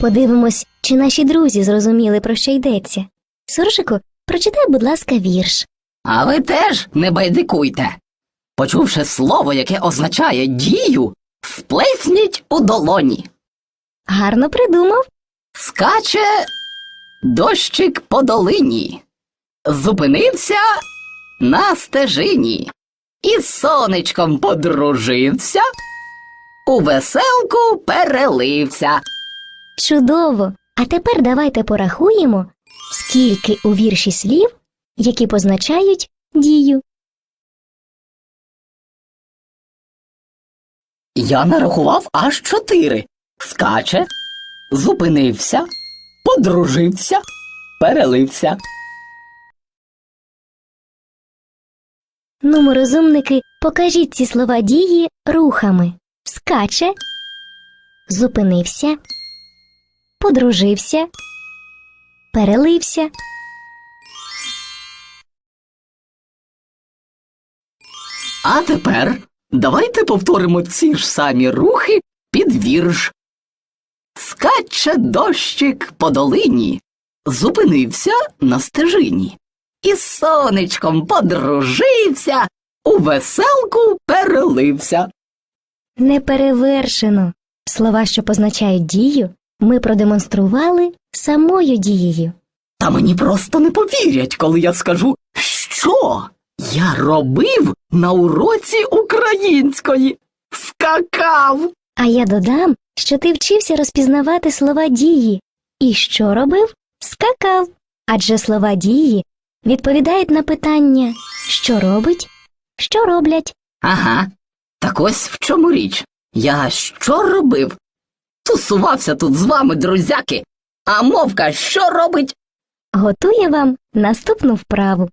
Подивимось, чи наші друзі зрозуміли, про що йдеться. Суржику, прочитай, будь ласка, вірш. А ви теж не байдикуйте. Почувши слово, яке означає дію, сплесніть у долоні. Гарно придумав. Скаче дощик по долині, зупинився на стежині, і з сонечком подружився, у веселку перелився. Чудово! А тепер давайте порахуємо, скільки у вірші слів, які позначають дію. Я нарахував аж чотири. Скаче, зупинився, подружився, перелився. Ну, розумники, покажіть ці слова дії рухами. Скаче, зупинився, подружився, перелився. А тепер давайте повторимо ці ж самі рухи під вірш. Скаче дощик по долині, зупинився на стежині, і сонечком подружився, у веселку перелився. Неперевершено. Слова, що позначають дію, ми продемонстрували самою дією. Та мені просто не повірять, коли я скажу, що я робив на уроці української. Скакав. А я додам, що ти вчився розпізнавати слова дії. І що робив? Скакав. Адже слова дії відповідають на питання що робить, що роблять. Ага. Так ось в чому річ. Я що робив? Тусувався тут з вами, друзяки, а мовка що робить? Готує вам наступну вправу.